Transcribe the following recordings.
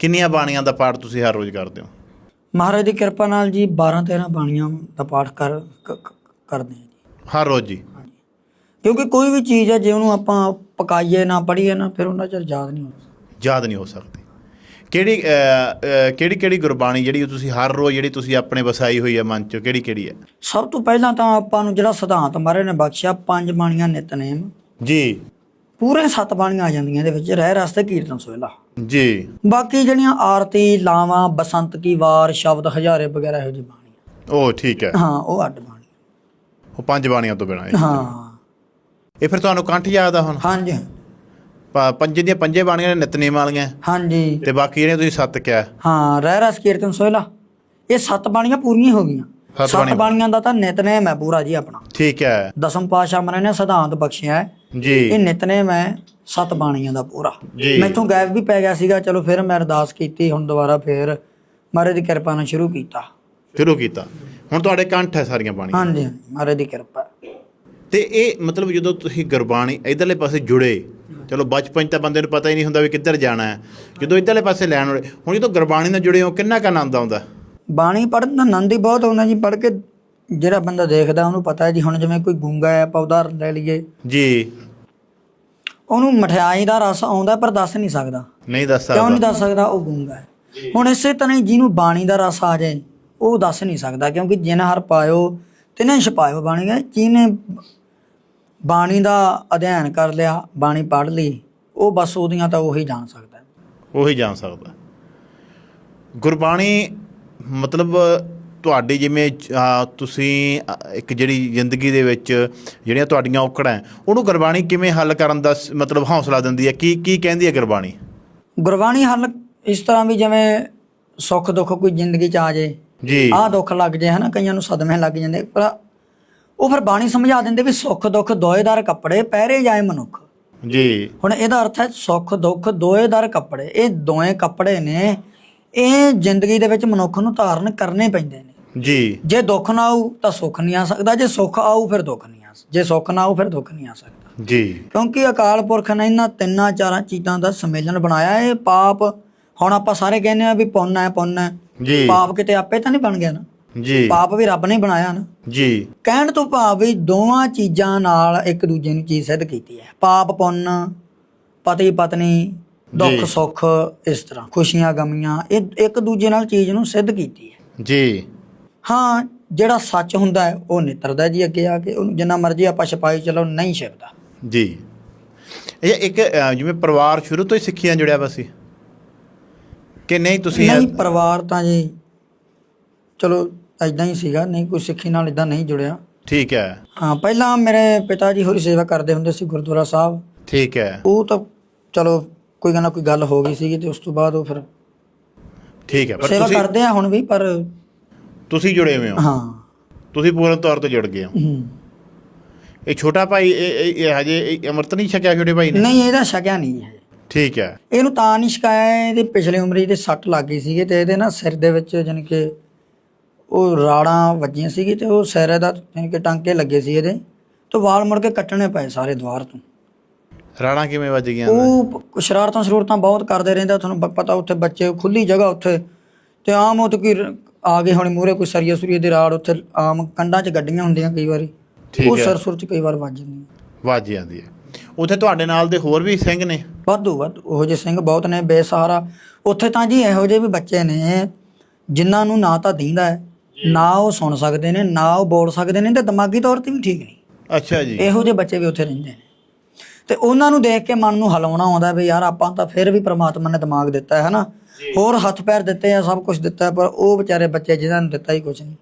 ਕਿੰਨੀਆਂ ਬਾਣੀਆਂ ਦਾ ਪਾਠ ਤੁਸੀਂ ਹਰ ਰੋਜ਼ ਕਰਦੇ ਹੋ? ਮਹਾਰਾਜ ਦੀ ਕਿਰਪਾ ਨਾਲ ਜੀ 12 13 ਬਾਣੀਆਂ ਦਾ ਪਾਠ ਕਰ ਕ- ਕ- ਕਰਦੇ ਹਾਂ ਜੀ। ਹਰ ਰੋਜ਼ ਜੀ? ਕਿਉਂਕਿ ਕੋਈ ਵੀ ਚੀਜ਼ ਹੈ ਜੇ ਉਹਨੂੰ ਆਪਾਂ ਪਕਾਈਏ ਨਾ ਪੜੀਏ ਨਾ ਫਿਰ ਉਹਨਾਂ ਚਿਰ ਯਾਦ ਨਹੀਂ ਹੁੰਦਾ ਯਾਦ ਨਹੀਂ ਹੋ ਸਕਦੀ। ਕਿਹੜੀ ਕਿਹੜੀ ਕਿਹੜੀ ਗੁਰਬਾਣੀ ਜਿਹੜੀ ਤੁਸੀਂ ਹਰ ਰੋਜ਼ ਜਿਹੜੀ ਤੁਸੀਂ ਆਪਣੇ ਵਸਾਈ ਹੋਈ ਹੈ ਮਨ ਚ ਕਿਹੜੀ ਕਿਹੜੀ ਹੈ? ਸਭ ਤੋਂ ਪਹਿਲਾਂ ਤਾਂ ਆਪਾਂ ਨੂੰ ਜਿਹੜਾ ਸਿਧਾਂਤ ਮਹਾਰਾਜ ਨੇ ਬਖਸ਼ਿਆ ਪੰਜ ਬਾਣੀਆਂ ਨਿਤਨੇਮ ਜੀ। ਪੂਰੇ ਸੱਤ ਬਾਣੀਆਂ ਆ ਜਾਂਦੀਆਂ ਇਹਦੇ ਵਿੱਚ ਰਹਿ ਰਸਤੇ ਕੀਰਤਨ ਸੋਹਿਲਾ ਜੀ। ਬਾਕੀ ਜਿਹੜੀਆਂ ਆਰਤੀ ਲਾਵਾਂ ਬਸੰਤ ਕੀ ਵਾਰ ਸ਼ਬਦ ਹਜ਼ਾਰੇ ਵਗੈਰਾ ਇਹੋ ਜਿਹੀ ਬਾਣੀ। ਉਹ ਠੀਕ ਹੈ। ਹਾਂ ਉਹ ਅੱਡ ਬਾਣੀ। ਉਹ ਪੰਜ ਬਾਣੀਆਂ ਤੋਂ ਬਿਨਾਂ ਹੈ। ਇਹ ਫਿਰ ਤੁਹਾਨੂੰ ਕੰਠ ਯਾਦ ਆ ਹੁਣ? ਹਾਂਜੀ। ਪੰਜ ਦੀਆਂ ਪੰਜੇ ਬਾਣੀਆਂ ਨੇ ਨਿਤਨੇਮ ਵਾਲੀਆਂ। ਹਾਂਜੀ। ਤੇ ਬਾਕੀ ਜਿਹੜੇ ਤੁਸੀਂ ਸੱਤ ਕਿਹਾ। ਹਾਂ ਰਹਿ ਰਸ ਕੀਰਤਨ ਸੋਹਿਲਾ। ਇਹ ਸੱਤ ਬਾਣੀਆਂ ਪੂਰੀਆਂ ਹੋ ਗਈਆਂ। ਸੱਤ ਬਾਣੀਆਂ। ਦਾ ਤਾਂ ਨਿਤਨੇਮ ਹੈ ਪੂਰਾ ਜੀ ਆਪਣਾ। ਠੀਕ ਹੈ। ਦਸਮ ਪਾਤਸ਼ਾਹ ਮਹਾਰਾਜ ਨੇ ਸਿਧਾਂਤ ਬਖਸ਼ਿਆ ਹੈ। ਇਹ ਜੀ ਨਿਤਨੇਮ ਹੈ ਸੱਤ ਬਾਣੀਆਂ ਦਾ ਪੂਰਾ। ਮੈਥੋਂ ਗਾਇਬ ਵੀ ਪੈ ਗਿਆ ਸੀਗਾ ਚਲੋ ਫਿਰ ਮੈਂ ਅਰਦਾਸ ਕੀਤੀ ਹੁਣ ਦੁਬਾਰਾ ਫਿਰ ਮਹਾਰਾਜ ਦੀ ਕਿਰਪਾ ਨਾਲ ਸ਼ੁਰੂ ਕੀਤਾ। ਸ਼ੁਰੂ ਕੀਤਾ। ਹੁਣ ਤੁਹਾਡੇ ਕੰਠ ਹੈ ਸਾਰੀਆਂ ਬਾਣੀਆਂ। ਹਾਂਜੀ ਮਹਾਰਾਜ ਦੀ ਕਿਰਪਾ। ਤੇ ਇਹ ਮਤਲਬ ਜਦੋਂ ਤੁਸੀਂ ਗੁਰਬਾਣੀ ਇਧਰਲੇ ਪਾਸੇ ਜੁੜੇ ਚਲੋ ਬਚਪਨ ਤਾਂ ਬੰਦੇ ਨੂੰ ਪਤਾ ਹੀ ਨਹੀਂ ਹੁੰਦਾ ਵੀ ਕਿੱਧਰ ਜਾਣਾ ਹੈ। ਜਦੋਂ ਇਧਰਲੇ ਪਾਸੇ ਲੈਣ ਹੁਣ ਜਦੋਂ ਗੁਰਬਾਣੀ ਨਾਲ ਜੁੜੇ ਹੋ ਕਿੰਨਾ ਕੁ ਆਨੰਦ ਆਉਂਦਾ? ਬਾਣੀ ਪੜ੍ਹਨ ਦਾ ਆਨੰਦ ਹੀ ਬਹੁਤ ਆਉਂਦਾ ਜੀ ਪੜ੍ਹ ਕੇ ਜਿਹੜਾ ਬੰਦਾ ਦੇਖਦਾ ਉਹਨੂੰ ਪਤਾ ਹੈ ਜੀ ਹੁਣ ਜਿਵੇਂ ਕੋਈ ਗੂੰਗਾ ਹੈ ਆਪਾਂ ਉਦਾਹਰਨ ਲੈ ਲਈਏ। ਜੀ। ਉਹਨੂੰ ਮਠਿਆਈ ਦਾ ਰਸ ਆਉਂਦਾ ਪਰ ਦੱਸ ਨਹੀਂ ਸਕਦਾ। ਨਹੀਂ ਦੱਸ ਕਿਉਂ ਨਹੀਂ ਸਕਦਾ ਦੱਸ ਸਕਦਾ? ਉਹ ਗੂੰਗਾ ਹੈ। ਹੁਣ ਇਸੇ ਤਰ੍ਹਾਂ ਹੀ ਜਿਹਨੂੰ ਬਾਣੀ ਦਾ ਰਸ ਆ ਜਾਏ ਉਹ ਦੱਸ ਨਹੀਂ ਸਕਦਾ ਕਿਉਂਕਿ ਜਿਨ ਹਰ ਪਾਇਓ ਤਿਨੇ ਛਪਾਇਓ ਬਾਣੀ ਹੈ। ਜਿਹਨੇ ਬਾਣੀ ਦਾ ਅਧਿਐਨ ਕਰ ਲਿਆ ਬਾਣੀ ਪੜ੍ਹ ਲਈ ਉਹ ਬਸ ਉਹਦੀਆਂ ਤਾਂ ਉਹੀ ਜਾਣ ਸਕਦਾ। ਉਹੀ ਜਾਣ ਸਕਦਾ। ਗੁਰਬਾਣੀ ਮਤਲਬ ਤੁਹਾਡੀ ਜਿਵੇਂ ਤੁਸੀਂ ਇੱਕ ਜਿਹੜੀ ਜ਼ਿੰਦਗੀ ਦੇ ਵਿੱਚ ਜਿਹੜੀਆਂ ਤੁਹਾਡੀਆਂ ਔਕੜਾਂ ਉਹਨੂੰ ਗੁਰਬਾਣੀ ਕਿਵੇਂ ਹੱਲ ਕਰਨ ਦਾ ਮਤਲਬ ਹੌਸਲਾ ਦਿੰਦੀ ਹੈ? ਕੀ ਕੀ ਕਹਿੰਦੀ ਹੈ ਗੁਰਬਾਣੀ? ਗੁਰਬਾਣੀ ਹੱਲ ਇਸ ਤਰ੍ਹਾਂ ਵੀ ਜਿਵੇਂ ਸੁੱਖ ਦੁੱਖ ਕੋਈ ਜ਼ਿੰਦਗੀ ਚ ਆ ਜੇ ਜੀ। ਆਹ ਦੁੱਖ ਲੱਗ ਜੇ ਹਨਾ ਕਈਆਂ ਨੂੰ ਸਦਮੇ ਲੱਗ ਜਾਂਦੇ ਪਰ ਉਹ ਫਿਰ ਬਾਣੀ ਸਮਝਾ ਦਿੰਦੇ ਵੀ ਸੁੱਖ ਦੁੱਖ ਦੋਏਦਾਰ ਕੱਪੜੇ ਪਹਿਰੇ ਜਾਏ ਮਨੁੱਖ। ਜੀ। ਹੁਣ ਇਹਦਾ ਅਰਥ ਹੈ ਸੁੱਖ ਦੁੱਖ ਦੋਏਦਾਰ ਕੱਪੜੇ ਇਹ ਦੋਏ ਕੱਪੜੇ ਨੇ ਇਹ ਜ਼ਿੰਦਗੀ ਦੇ ਵਿੱਚ ਮਨੁੱਖ ਨੂੰ ਧਾਰਨ ਕਰਨੇ ਪੈਂਦੇ ਨੇ। ਜੀ। ਜੇ ਦੁੱਖ ਨਾ ਆਊ ਤਾਂ ਸੁੱਖ ਨਹੀਂ ਆ ਸਕਦਾ। ਜੇ ਸੁੱਖ ਆਊ ਫਿਰ ਦੁੱਖ ਨਹੀਂ ਆ ਜੇ ਸੁੱਖ ਨਾ ਆਊ ਫਿਰ ਦੁੱਖ ਨਹੀਂ ਆ ਸਕਦਾ। ਜੀ। ਕਿਉਂਕਿ ਅਕਾਲ ਪੁਰਖ ਨੇ ਇਹਨਾਂ ਤਿੰਨਾਂ ਚਾਰਾਂ ਚੀਜ਼ਾਂ ਦਾ ਸੰਮੇਲਨ ਬਣਾਇਆ। ਇਹ ਪਾਪ ਹੁਣ ਆਪਾਂ ਸਾਰੇ ਕਹਿੰਦੇ ਆ ਵੀ ਪੁੰਨ ਹੈ ਪੁੰਨ ਹੈ। ਜੀ। ਪਾਪ ਕਿਤੇ ਆਪੇ ਤਾਂ ਨਹੀਂ ਬਣ ਗਿਆ ਨਾ। ਜੀ। ਪਾਪ ਵੀ ਰੱਬ ਨੇ ਬਣਾਇਆ ਨਾ। ਜੀ। ਕਹਿਣ ਤੋਂ ਭਾਵ ਵੀ ਦੋਵਾਂ ਚੀਜ਼ਾਂ ਨਾਲ ਇੱਕ ਦੂਜੇ ਨੂੰ ਚੀਜ਼ ਸਿੱਧ ਕੀਤੀ ਹੈ। ਪਾਪ ਪੁੰਨ ਪਤੀ ਪਤਨੀ ਦੁੱਖ। ਸੁੱਖ ਇਸ ਤਰ੍ਹਾਂ ਖੁਸ਼ੀਆਂ ਗਮੀਆਂ ਇਹ ਇੱਕ ਦੂਜੇ ਨਾਲ ਚੀਜ਼ ਨੂੰ ਸਿੱਧ ਕੀਤੀ ਹੈ। ਜੀ। ਹਾਂ ਜਿਹੜਾ ਸੱਚ ਹੁੰਦਾ ਹੈ ਉਹ ਨਿਤਰਦਾ ਜੀ ਅੱਗੇ ਆ ਕੇ ਉਹਨੂੰ ਜਿੰਨਾ ਮਰਜ਼ੀ ਆਪਾਂ ਛਪਾਈ ਚਲੋ ਨਹੀਂ ਛਿਪਦਾ ਜੀ। ਇਹ ਇੱਕ ਜਿਵੇਂ ਪਰਿਵਾਰ ਸ਼ੁਰੂ ਤੋਂ ਹੀ ਸਿੱਖੀਆਂ ਜੁੜਿਆ ਵਾ ਸੀ। ਕਿ ਨਹੀਂ ਤੁਸੀਂ ਨਹੀਂ ਪਰਿਵਾਰ ਤਾਂ ਜੀ ਚਲੋ ਐਦਾਂ ਹੀ ਸੀਗਾ ਨਹੀਂ ਕੋਈ ਸਿੱਖੀ ਨਾਲ ਇਦਾਂ ਨਹੀਂ ਜੁੜਿਆ। ਠੀਕ ਹੈ। ਹਾਂ ਪਹਿਲਾਂ ਮੇਰੇ ਪਿਤਾ ਜੀ ਹੋਰੀ ਸੇਵਾ ਕਰਦੇ ਹੁੰਦੇ ਸੀ ਗੁਰਦੁਆਰਾ ਸਾਹਿਬ। ਠੀਕ ਹੈ। ਉਹ ਤਾਂ ਚਲੋ ਕੋਈ ਨਾ ਕੋਈ ਗੱਲ ਹੋ ਗਈ ਸੀਗੀ ਤੇ ਉਸ ਤੋਂ ਬਾਅਦ ਉਹ ਫਿਰ ਠੀਕ ਹੈ ਪਰ ਸੇਵਾ ਤੁਸੀਂ ਕਰਦੇ ਆ ਹੁਣ ਵੀ ਪਰ ਤੁਸੀਂ ਜੁੜੇ ਹੋਏ ਹੋ। ਹਾਂ। ਤੁਸੀਂ ਪੂਰਨ ਤੌਰ ਤੇ ਜੁੜ ਗਏ ਹੋ। ਹੂੰ। ਇਹ ਛੋਟਾ ਭਾਈ ਇਹ ਇਹ- ਇਹ ਹਜੇ ਇਹ ਅੰਮ੍ਰਿਤ ਨਹੀਂ ਛਕਿਆ ਛੋਟੇ ਭਾਈ ਨੇ? ਨਹੀਂ ਇਹਦਾ ਸ਼ਕਿਆ ਨਹੀਂ ਹੈ। ਠੀਕ ਹੈ। ਇਹਨੂੰ ਤਾਂ ਨਹੀਂ ਸ਼ਿਕਾਇਆ ਇਹਦੇ ਪਿਛਲੇ ਉਮਰੇ ਦੇ ਸੱਟ ਲੱਗ ਗਈ ਸੀਗੀ ਤੇ ਇਹਦੇ ਨਾ ਸਿਰ ਦੇ ਵਿੱਚ ਜਾਣੀ ਕਿ ਉਹ ਰਾੜਾਂ ਵੱਜੀਆਂ ਸੀਗੀ ਤੇ ਉਹ ਸਿਰ ਦਾ ਜਾਣੀ ਕਿ ਟਾਂਕੇ ਲੱਗੇ ਸੀ ਇਹਦੇ ਤੋਂ ਵਾਲ ਮੁੜ ਕੇ ਕੱਟਣੇ ਪਏ ਸਾਰੇ ਦੁਆਰ ਤੋਂ। ਰਾਣਾ ਕਿਵੇਂ ਵੱਜ ਗਿਆ ਉਹ ਪ- ਸ਼ਰਾਰਤਾਂ ਸ਼ਰੂਰਤਾਂ ਬਹੁਤ ਕਰਦੇ ਰਹਿੰਦਾ ਤੁਹਾਨੂੰ ਬ- ਪਤਾ ਉੱਥੇ ਬੱਚੇ ਖੁੱਲੀ ਜਗ੍ਹਾ ਉੱਥੇ ਤੇ ਆਮ ਉਹ ਕੀ ਰ- ਆ ਗਏ ਹੁਣ ਮੂਰੇ ਕੋਈ ਸਰੀਆ ਸੁਰੀਏ ਦੀ ਰਾੜ ਉੱਥੇ ਆਮ ਕੰਡਾਂ 'ਚ ਗੱਡੀਆਂ ਹੁੰਦੀਆਂ ਕਈ ਵਾਰੀ। ਠੀਕ ਉਹ ਹੈ। ਸਿਰ ਸੁਰ 'ਚ ਕਈ ਵਾਰ ਵੱਜ ਜਾਂਦੀਆਂ ਵੱਜ ਜਾਂਦੀ ਹੈ। ਉੱਥੇ ਤੁਹਾਡੇ ਨਾਲ ਦੇ ਹੋਰ ਵੀ ਸਿੰਘ ਨੇ? ਵਾਧੂ ਵਾਧੂ ਉਹੋ ਜਿਹੇ ਸਿੰਘ ਬਹੁਤ ਨੇ ਬੇਸਹਾਰਾ। ਉੱਥੇ ਤਾਂ ਜੀ ਇਹੋ ਜਿਹੇ ਵੀ ਬੱਚੇ ਨੇ ਜਿਨ੍ਹਾਂ ਨੂੰ ਨਾ ਤਾਂ ਦੀਂਦਾ ਹੈ ਨਾ ਉਹ ਸੁਣ ਸਕਦੇ ਨੇ ਨਾ ਉਹ ਬੋਲ ਸਕਦੇ ਨੇ ਤੇ ਦਿਮਾਗੀ ਤੌਰ ਤੇ ਵੀ ਠੀਕ ਨਹੀਂ। ਅੱਛਾ ਜੀ। ਇਹੋ ਜਿਹੇ ਬੱਚੇ ਵੀ ਉੱਥੇ ਰਹਿੰਦੇ ਨੇ। ਤੇ ਉਹਨਾਂ ਨੂੰ ਦੇਖ ਕੇ ਮਨ ਨੂੰ ਹਲਾਉਣਾ ਆਉਂਦਾ ਵੀ ਯਾਰ ਆਪਾਂ ਤਾਂ ਫਿਰ ਵੀ ਪ੍ਰਮਾਤਮਾ ਨੇ ਦਿਮਾਗ ਦਿੱਤਾ ਹੈ ਹਨਾ ਹੋਰ ਹੱਥ ਪੈਰ ਦਿੱਤੇ ਆ ਸਭ ਕੁਝ ਦਿੱਤਾ ਪਰ ਉਹ ਵਿਚਾਰੇ ਬੱਚੇ ਜਿਨ੍ਹਾਂ ਨੂੰ ਦਿੱਤਾ ਹੀ ਕੁਝ ਨਹੀਂ।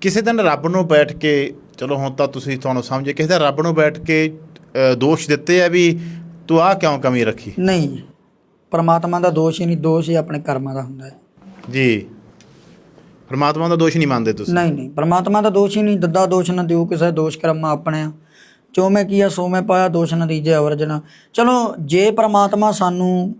ਕਿਸੇ ਦਿਨ ਰੱਬ ਨੂੰ ਬੈਠ ਕੇ ਚਲੋ ਹੁਣ ਤਾਂ ਤੁਸੀਂ ਤੁਹਾਨੂੰ ਸਮਝੇ ਕਿਸੇ ਦਿਨ ਰੱਬ ਨੂੰ ਬੈਠ ਕੇ ਦੋਸ਼ ਦਿੱਤੇ ਆ ਵੀ ਤੂੰ ਆਹ ਕਿਉਂ ਕਮੀ ਰੱਖੀ? ਨਹੀਂ ਪ੍ਰਮਾਤਮਾ ਦਾ ਦੋਸ਼ ਹੀ ਨਹੀਂ ਦੋਸ਼ ਹੀ ਆਪਣੇ ਕਰਮਾਂ ਦਾ ਹੁੰਦਾ ਹੈ। ਜੀ। ਪਰਮਾਤਮਾ ਦਾ ਦੋਸ਼ ਨਹੀਂ ਮੰਨਦੇ ਤੁਸੀਂ? ਨਹੀਂ ਨਹੀਂ। ਪ੍ਰਮਾਤਮਾ ਦਾ ਦੋਸ਼ ਹੀ ਨਹੀਂ ਦੱਦਾ ਦੋਸ਼ ਨਾ ਦਿਓ ਕਿਸੇ ਦੋਸ਼ ਕਰਮਾ ਆਪਣੇ ਆ। ਜੋ ਮੈਂ ਕੀਆ ਸੋ ਮੈਂ ਪਾਇਆ ਦੋਸ਼ ਨਾ ਦੀਜੇ ਅਵਰਜਨਾ ਚਲੋ ਜੇ ਪ੍ਰਮਾਤਮਾ ਸਾਨੂੰ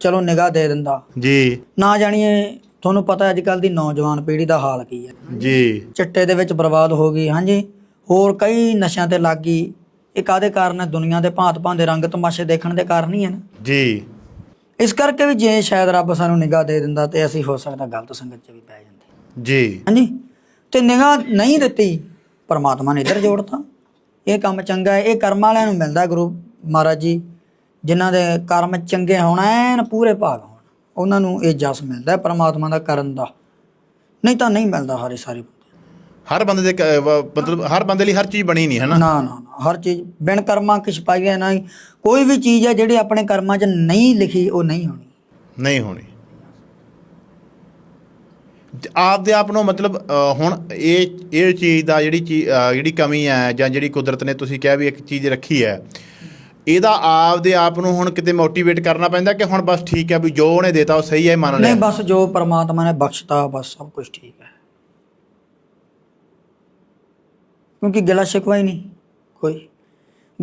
ਚਲੋ ਨਿਗਾਹ ਦੇ ਦਿੰਦਾ। ਜੀ। ਨਾ ਜਾਣੀਏ ਤੁਹਾਨੂੰ ਪਤਾ ਅੱਜ ਕੱਲ ਦੀ ਨੌਜਵਾਨ ਪੀੜ੍ਹੀ ਦਾ ਹਾਲ ਕੀ ਹੈ। ਜੀ। ਚਿੱਟੇ ਦੇ ਵਿੱਚ ਬਰਬਾਦ ਹੋ ਗਈ ਹਾਂਜੀ। ਹੋਰ ਕਈ ਨਸ਼ਿਆਂ ਤੇ ਲੱਗ ਗਈ। ਇਹ ਕਾਦੇ ਕਾਰਨ ਹੈ? ਦੁਨੀਆ ਦੇ ਭਾਂਤ ਭਾਂਤ ਦੇ ਰੰਗ ਤਮਾਸ਼ੇ ਦੇਖਣ ਦੇ ਕਾਰਨ ਹੀ ਹੈ ਨਾ। ਜੀ। ਇਸ ਕਰਕੇ ਵੀ ਜੇ ਸ਼ਾਇਦ ਰੱਬ ਸਾਨੂੰ ਨਿਗਾਹ ਦੇ ਦਿੰਦਾ ਤੇ ਅਸੀਂ ਹੋ ਸਕਦਾ ਗਲਤ ਸੰਗਤ 'ਚ ਵੀ ਪੈ ਜਾਂਦੇ। ਜੀ। ਹਾਂਜੀ। ਤੇ ਨਿਗਾਹ ਨਹੀਂ ਦਿੱਤੀ ਪਰਮਾਤਮਾ ਨੇ ਇੱਧਰ ਜੋੜਤਾ। ਇਹ ਕੰਮ ਚੰਗਾ ਹੈ ਇਹ ਕਰਮ ਵਾਲਿਆਂ ਨੂੰ ਮਿਲਦਾ ਗੁਰੂ ਮਹਾਰਾਜ ਜੀ। ਜਿਨ੍ਹਾਂ ਦੇ ਕਰਮ ਚੰਗੇ ਹੋਣ ਐਨ ਪੂਰੇ ਭਾਗ ਹੋਣ। ਉਹਨਾਂ ਨੂੰ ਇਹ ਜਸ ਮਿਲਦਾ ਹੈ ਪਰਮਾਤਮਾ ਦਾ ਕਰਨ ਦਾ। ਨਹੀਂ ਤਾਂ ਨਹੀਂ ਮਿਲਦਾ ਹਰੇ ਸਾਰੇ ਹਰ ਬੰਦੇ ਦੇ ਕ- ਵ- ਮਤਲਬ ਹਰ ਬੰਦੇ ਲਈ ਹਰ ਚੀਜ਼ ਬਣੀ ਨਹੀਂ ਹੈ ਨਾ ਨਾ ਨਾ। ਨਾ ਹਰ ਚੀਜ਼ ਬਿਨ ਕਰਮਾਂ ਕਿਛ ਪਾਈਏ ਨਾ ਹੀ। ਕੋਈ ਵੀ ਚੀਜ਼ ਹੈ ਜਿਹੜੀ ਆਪਣੇ ਕਰਮਾਂ 'ਚ ਨਹੀਂ ਲਿਖੀ ਉਹ ਨਹੀਂ ਹੋਣੀ। ਨਹੀਂ ਹੋਣੀ। ਜ- ਆਪਦੇ ਆਪ ਨੂੰ ਮਤਲਬ ਅ, ਹੁਣ ਇਹ ਇਹ ਚੀਜ਼ ਦਾ ਜਿਹੜੀ ਚੀ- ਅ, ਜਿਹੜੀ ਕਮੀ ਹੈ ਜਾਂ ਜਿਹੜੀ ਕੁਦਰਤ ਨੇ ਤੁਸੀਂ ਕਿਹਾ ਵੀ ਇੱਕ ਚੀਜ਼ ਰੱਖੀ ਹੈ ਇਹਦਾ ਆਪਦੇ ਆਪ ਨੂੰ ਹੁਣ ਕਿਤੇ ਮੋਟੀਵੇਟ ਕਰਨਾ ਪੈਂਦਾ ਕਿ ਹੁਣ ਬਸ ਠੀਕ ਹੈ ਵੀ ਜੋ ਉਹਨੇ ਦੇਤਾ ਉਹ ਸਹੀ ਹੈ ਮੰਨ ਨਹੀਂ ਲਿਆ। ਬਸ ਜੋ ਪਰਮਾਤਮਾ ਨੇ ਬਖਸ਼ਤਾ ਬਸ ਸਭ ਕੁਝ ਠੀਕ ਹੈ। ਕਿਉਂਕਿ ਗਿਲਾ ਸ਼ਿਕਵਾ ਹੀ ਨਹੀਂ ਕੋਈ।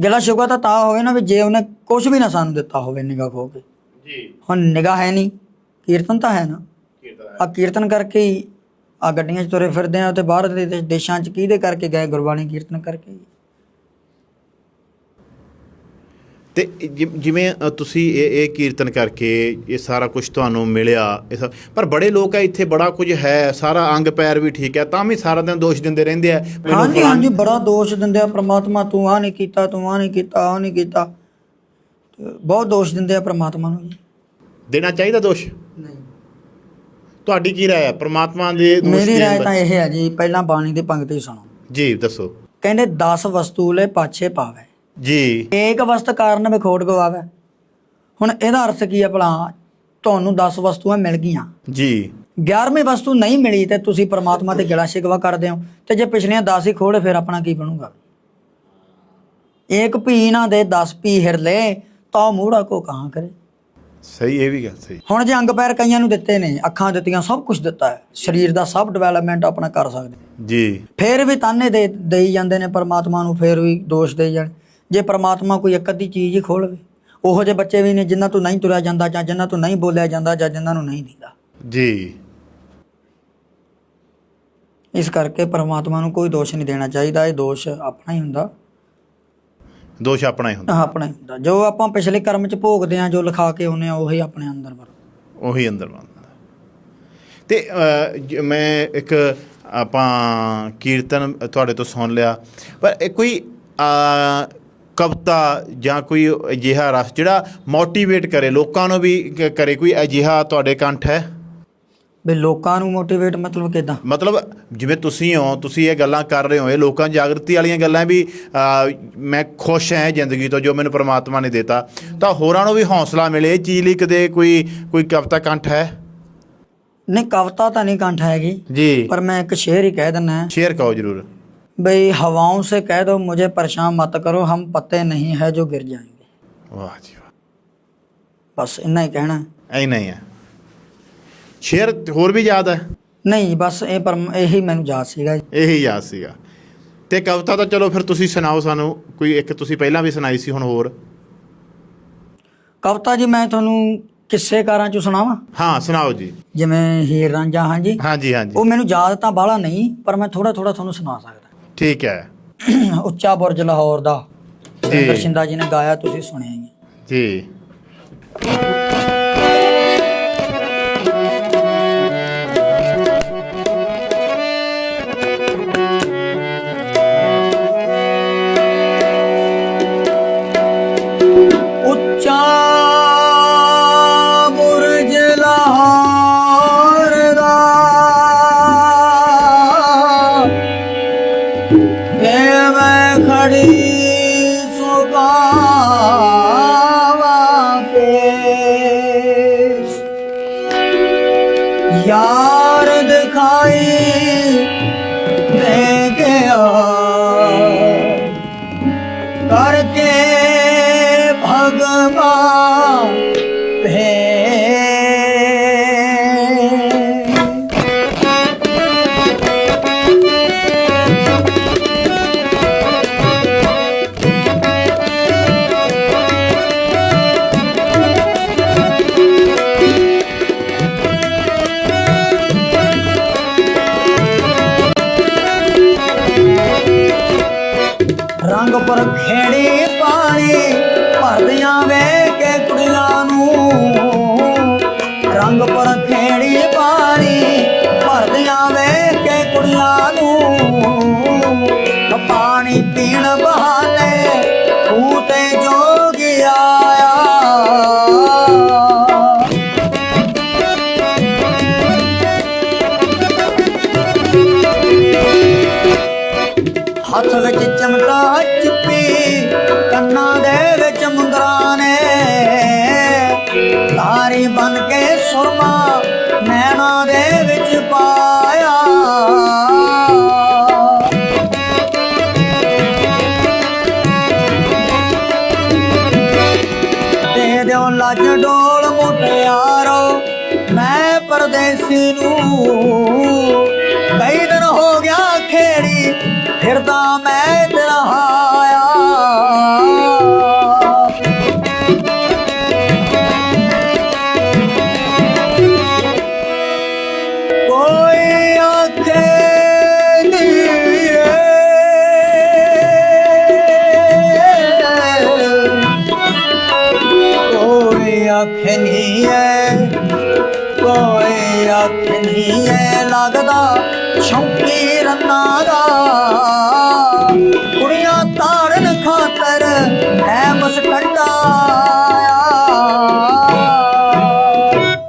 ਗਿਲਾ ਸ਼ਿਕਵਾ ਤਾਂ ਤਾਂ ਹੋਵੇ ਨਾ ਵੀ ਜੇ ਉਹਨੇ ਕੁਝ ਵੀ ਨਾ ਸਾਨੂੰ ਦਿੱਤਾ ਹੋਵੇ ਨਿਗਾਹ ਖੋ ਕੇ। ਜੀ। ਹੁਣ ਨਿਗਾਹ ਹੈ ਨਹੀਂ ਕੀਰਤਨ ਤਾਂ ਹੈ ਨਾ। ਆ ਕੀਰਤਨ ਕਰਕੇ ਹੀ ਆ ਗੱਡੀਆਂ 'ਚ ਤੁਰੇ ਫਿਰਦੇ ਆ ਤੇ ਬਾਹਰ ਦੇ ਦੇ- ਦੇਸ਼ਾਂ 'ਚ ਕਿਹਦੇ ਕਰਕੇ ਗਏ ਗੁਰਬਾਣੀ ਕੀਰਤਨ ਕਰਕੇ ਹੀ। ਤੇ ਜਿ- ਜਿਵੇਂ ਅ, ਤੁਸੀਂ ਇਹ ਇਹ ਕੀਰਤਨ ਕਰਕੇ ਇਹ ਸਾਰਾ ਕੁਝ ਤੁਹਾਨੂੰ ਮਿਲਿਆ ਇਹ ਸਭ- ਪਰ ਬੜੇ ਲੋਕ ਹੈ ਇੱਥੇ ਬੜਾ ਕੁਝ ਹੈ ਸਾਰਾ ਅੰਗ ਪੈਰ ਵੀ ਠੀਕ ਹੈ ਤਾਂ ਵੀ ਸਾਰਾ ਦਿਨ ਦੋਸ਼ ਦਿੰਦੇ ਰਹਿੰਦੇ ਆ ਮੈਨੂੰ ਹਾਂਜੀ ਫਲਾਣ- ਹਾਂਜੀ ਬੜਾ ਦੋਸ਼ ਦਿੰਦੇ ਆ ਪ੍ਰਮਾਤਮਾ ਤੂੰ ਆ ਨਹੀਂ ਕੀਤਾ ਤੂੰ ਆ ਨਹੀਂ ਕੀਤਾ ਆ ਨਹੀਂ ਕੀਤਾ। ਤੇ ਬਹੁਤ ਦੋਸ਼ ਦਿੰਦੇ ਆ ਪ੍ਰਮਾਤਮਾ ਨੂੰ ਜੀ। ਦੇਣਾ ਚਾਹੀਦਾ ਦੋਸ਼? ਨਹੀਂ। ਤੁਹਾਡੀ ਕੀ ਰਾਏ ਹੈ ਪ੍ਰਮਾਤਮਾ ਦੇ ਦੋਸ਼ ਮੇਰੀ ਦੇਣ ਰਾਏ ਤਾਂ ਇਹ ਹੈ ਜੀ ਪਹਿਲਾਂ ਬਾਣੀ ਦੀ ਪੰਕਤੀ ਸੁਣੋ। ਜੀ ਦੱਸੋ। ਕਹਿੰਦੇ 10 ਵਸਤੂ ਲੈ ਪਾਛੇ ਪਾਵੇ। ਜੀ। ਏਕ ਵਸਤ ਕਾਰਨ ਵਿਖੋੜ ਗਵਾਵੇ। ਹੁਣ ਇਹਦਾ ਅਰਥ ਕੀ ਹੈ ਭਲਾ? ਤੁਹਾਨੂੰ 10 ਵਸਤੂਆਂ ਮਿਲ ਗਈਆਂ। ਜੀ। 11ਵੀਂ ਵਸਤੂ ਨਹੀਂ ਮਿਲੀ ਤੇ ਤੁਸੀਂ ਪ੍ਰਮਾਤਮਾ ਤੇ ਗਿਲਾ ਸ਼ਿਕਵਾ ਕਰਦੇ ਹੋ। ਤੇ ਜੇ ਪਿਛਲੀਆਂ 10 ਹੀ ਖੋੜ ਫਿਰ ਆਪਣਾ ਕੀ ਬਣੂਗਾ? ਏਕ ਭੀ ਨਾ ਦੇ 10 ਭੀ ਹਿਰ ਲੈ ਤਾਂ ਮੂੜਾ ਕੋ ਕਹਾਂ ਕਰੇ? ਸਹੀ ਇਹ ਵੀ ਗੱਲ ਸਹੀ। ਹੁਣ ਜੇ ਅੰਗ ਪੈਰ ਕਈਆਂ ਨੂੰ ਦਿੱਤੇ ਨੇ ਅੱਖਾਂ ਦਿੱਤੀਆਂ ਸਭ ਕੁਝ ਦਿੱਤਾ ਹੈ। ਸਰੀਰ ਦਾ ਸਭ ਡਿਵੈਲਪਮੈਂਟ ਆਪਣਾ ਕਰ ਸਕਦੇ ਜੀ। ਫੇਰ ਵੀ ਤਾਨੇ ਦੇ ਦੇਈ ਜਾਂਦੇ ਨੇ ਪਰਮਾਤਮਾ ਨੂੰ ਫੇਰ ਵੀ ਦੋਸ਼ ਦੇਈ ਜਾਣ। ਜੇ ਪਰਮਾਤਮਾ ਕੋਈ ਇੱਕ ਅੱਧੀ ਚੀਜ਼ ਹੀ ਖੋਲਵੇ ਉਹੋ ਜਿਹੇ ਬੱਚੇ ਵੀ ਨੇ ਜਿਨ੍ਹਾਂ ਤੋਂ ਨਹੀਂ ਤੁਰਿਆ ਜਾਂਦਾ ਜਾਂ ਜਿਨ੍ਹਾਂ ਤੋਂ ਨਹੀਂ ਬੋਲਿਆ ਜਾਂਦਾ ਜਾਂ ਜਿਨ੍ਹਾਂ ਨੂੰ ਨਹੀਂ ਦਿੰਦਾ। ਜੀ। ਇਸ ਕਰਕੇ ਪਰਮਾਤਮਾ ਨੂੰ ਕੋਈ ਦੋਸ਼ ਨਹੀਂ ਦੇਣਾ ਚਾਹੀਦਾ ਇਹ ਦੋਸ਼ ਆਪਣਾ ਹੀ ਹੁੰਦਾ। ਦੋਸ਼ ਆਪਣਾ ਹੀ ਹੁੰਦਾ। ਆਪਣਾ ਹੀ ਹੁੰਦਾ। ਜੋ ਆਪਾਂ ਪਿਛਲੇ ਕਰਮ ਚ ਭੋਗਦੇ ਆ ਜੋ ਲਿਖਾ ਕੇ ਆਉਂਦੇ ਆ ਉਹੀ ਆਪਣੇ ਅੰਦਰ ਵਰ ਉਹੀ ਅੰਦਰ ਬੰਦਾ ਤੇ ਜ- ਮੈਂ ਇੱਕ ਆਪਾਂ ਕੀਰਤਨ ਤੁਹਾਡੇ ਤੋਂ ਸੁਣ ਲਿਆ ਪਰ ਇਹ ਕੋਈ ਕਵਿਤਾ ਜਾਂ ਕੋਈ ਅਜਿਹਾ ਰਸ ਜਿਹੜਾ ਮੋਟੀਵੇਟ ਕਰੇ ਲੋਕਾਂ ਨੂੰ ਵੀ ਕ- ਕਰੇ ਕੋਈ ਅਜਿਹਾ ਤੁਹਾਡੇ ਕੰਠ ਹੈ? ਵੀ ਲੋਕਾਂ ਨੂੰ ਮੋਟੀਵੇਟ ਮਤਲਬ ਕਿਦਾਂ? ਮਤਲਬ ਜਿਵੇਂ ਤੁਸੀਂ ਹੋ ਤੁਸੀਂ ਇਹ ਗੱਲਾਂ ਕਰ ਰਹੇ ਹੋ ਇਹ ਲੋਕਾਂ ਜਾਗਰਤੀ ਵਾਲੀਆਂ ਗੱਲਾਂ ਵੀ ਮੈਂ ਖੁਸ਼ ਹਾਂ ਜ਼ਿੰਦਗੀ ਤੋਂ ਜੋ ਮੈਨੂੰ ਪ੍ਰਮਾਤਮਾ ਨੇ ਦਿੱਤਾ। ਤਾਂ ਹੋਰਾਂ ਨੂੰ ਵੀ ਹੌਸਲਾ ਮਿਲੇ ਇਹ ਚੀਜ਼ ਲਈ ਕਦੇ ਕੋਈ ਕੋਈ ਕਵਿਤਾ ਕੰਠ ਹੈ? ਨਹੀਂ ਕਵਿਤਾ ਤਾਂ ਨਹੀਂ ਕੰਠ ਹੈਗੀ। ਜੀ। ਪਰ ਮੈਂ ਇੱਕ ਸ਼ੇਰ ਹੀ ਕਹਿ ਦਿੰਨਾ ਸ਼ੇਅਰ ਕਹੋ ਜਰੂਰ। भाई हवाओं से कह दो मुझे परेशान मत करो हम पत्ते नहीं है जो गिर जाएंगे ਵਾਹ ਜੀ ਵਾਹ बस इतना ही कहना है। ਐ ਨਹੀਂ ਹੈ ਸ਼ੇਅਰ ਹੋਰ ਵੀ ਯਾਦ ਹੈ ਨਹੀਂ ਬਸ ਇਹ ਪਰ ਇਹੀ ਮੈਨੂੰ ਯਾਦ ਸੀਗਾ ਜੀ। ਇਹੀ ਯਾਦ ਸੀਗਾ ਤੇ ਕਵਿਤਾ ਤਾਂ ਚਲੋ ਫਿਰ ਤੁਸੀਂ ਸੁਣਾਓ ਸਾਨੂੰ ਕੋਈ ਇੱਕ ਤੁਸੀਂ ਪਹਿਲਾਂ ਵੀ ਸੁਣਾਈ ਸੀ ਹੁਣ ਹੋਰ ਕਵਿਤਾ ਜੀ ਮੈਂ ਤੁਹਾਨੂੰ ਕਿੱਸੇਕਾਰਾਂ ਚੋਂ ਸੁਣਾਵਾਂ ਹਾਂ ਸੁਣਾਓ ਜੀ ਜਿਵੇਂ ਹੀਰ ਰਾਂਝਾ ਹਾਂਜੀ ਹਾਂਜੀ ਹਾਂਜੀ ਉਹ ਮੈਨੂੰ ਯਾਦ ਤਾਂ ਬਾਹਲਾ ਨਹੀਂ ਪਰ ਮੈਂ ਥੋੜਾ ਥੋੜਾ ਤੁਹਾਨੂੰ ਸੁਣਾ ਸਕਦਾ ਠੀਕ ਹੈ ਉੱਚਾ ਬੁਰਜ ਲਾਹੌਰ ਦਾ ਜੀ। ਸੁਰਿੰਦਰ ਸ਼ਿੰਦਾ ਜੀ ਨੇ ਗਾਇਆ ਤੁਸੀਂ ਸੁਣਿਆ ਹੀ ਹੈ। ਜੀ 나도 ਆਖਣੀਐ ਕੋਈ ਆਖਣੀਐ ਲੱਗਦਾ ਸ਼ੌਂਕੀ ਰੰਨਾ ਦਾ। ਕੁੜੀਆਂ ਤਾਰਨ ਖਾਤਰ ਐ ਮਸਕੰਡਾ।